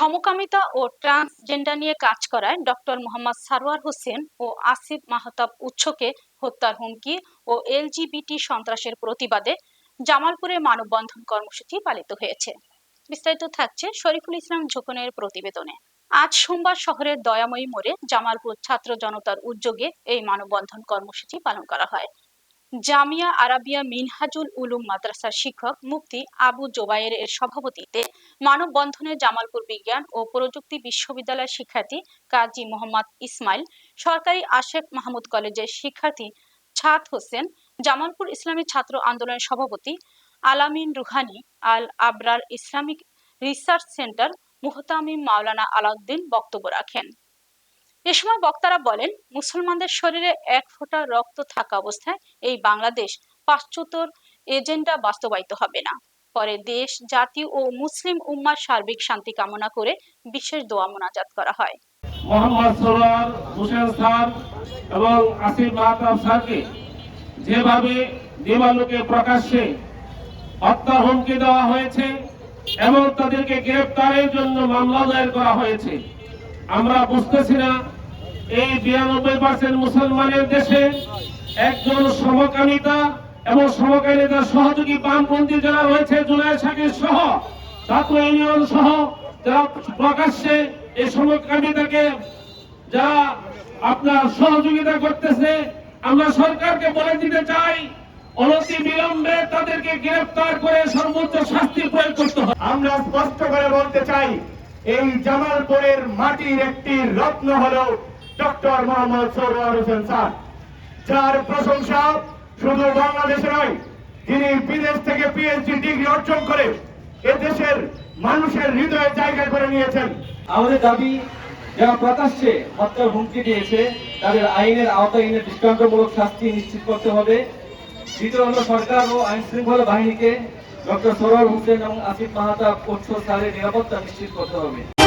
সমকামিতা ও ট্রান্সজেন্ডার নিয়ে কাজ করায় ডক্টর মোহাম্মদ সারোয়ার হোসেন ও আসিফ মাহতাব উচ্চকে হত্যার হুমকি ও এলজিবিটি সন্ত্রাসের প্রতিবাদে জামালপুরে মানববন্ধন কর্মসূচি পালিত হয়েছে। বিস্তারিত থাকছে শরীফুল ইসলাম ঝোকনের প্রতিবেদনে। আজ সোমবার শহরের দয়াময়ী মোড়ে জামালপুর ছাত্র জনতার উদ্যোগে এই মানববন্ধন কর্মসূচি পালন করা হয়। জামিয়া আরাবিয়া মিনহাজুল উলুম মাদ্রাসার শিক্ষক মুফতি আবু জোবায়ের এর সভাপতিত্বে মানববন্ধনে জামালপুর বিজ্ঞান ও প্রযুক্তি বিশ্ববিদ্যালয়ের শিক্ষার্থী কাজী মোহাম্মদ ইসমাইল, সরকারি আশেফ মাহমুদ কলেজের শিক্ষার্থী ছাদ হোসেন, জামালপুর ইসলামী ছাত্র আন্দোলনের সভাপতি Alamin Ruhani, Al Abrar Islamic Research Centre মুহতামিম মাওলানা আলাউদ্দিন বক্তব্য রাখেন। এ সময় বক্তারা বলেন, মুসলমানদের শরীরে এক ফোঁটা রক্ত থাকা অবস্থায় এই বাংলাদেশ পাশ্চাত্যর এজেন্ডা বাস্তবায়িত হবে না। পরে দেশ, জাতি ও মুসলিম উম্মার সার্বিক শান্তি কামনা করে বিশেষ দোয়া মোনাজাত করা হয়। মোহাম্মদ সরোয়ার হোসেন স্যার এবং আসিফ মাহতাব স্যারকে যেভাবে দিবালোকে প্রকাশ্যে হত্যার হুমকি দেওয়া হয়েছে এবং তাদেরকে গ্রেপ্তারের জন্য মামলা দায়ের করা হয়েছে। আমরা বুঝতেছি না, এই বিরানব্বই পার্সেন্ট মুসলমানের দেশে একজন সমকামিতা এবং সমকামিতার সহযোগী বামপন্থী যারা রয়েছে, জুলাই শাকির সহ, ছাত্র ইউনিয়ন সহ, যারা প্রকাশ্যে এই সমকামিতাকে যারা আপনার সহযোগিতা করতেছে, আমরা সরকারকে বলে দিতে চাই, অনতি বিলম্বে তাদেরকে গ্রেফতার করে সর্বোচ্চ শাস্তি প্রয়োগ করতে হবে। আমরা স্পষ্ট করে বলতে চাই এই জামালপুরের মাটির একটি রত্ন হল ডক্টর মোহাম্মদ সরোয়ার হোসেন স্যার। যার প্রশংসা শুধু বাংলাদেশে নয়, যিনি বিদেশ থেকে পিএইচডি ডিগ্রি অর্জন করে এদেশের মানুষের হৃদয়ে জায়গা করে নিয়েছেন। আমাদের দাবি, যারা প্রকাশ্যে হত্যার হুমকি দিয়েছে, তাদের আইনের আওতায় এনে দৃষ্টান্তমূলক শাস্তি নিশ্চিত করতে হবে। দ্বিতীয় আমরা সরকার ও আইন শৃঙ্খলা বাহিনীকে ডক্টর সরোয়ার হোসেন এবং আসিফ মাহাতা কোচ্ছ স্যারের নিরাপত্তা নিশ্চিত করতে হবে।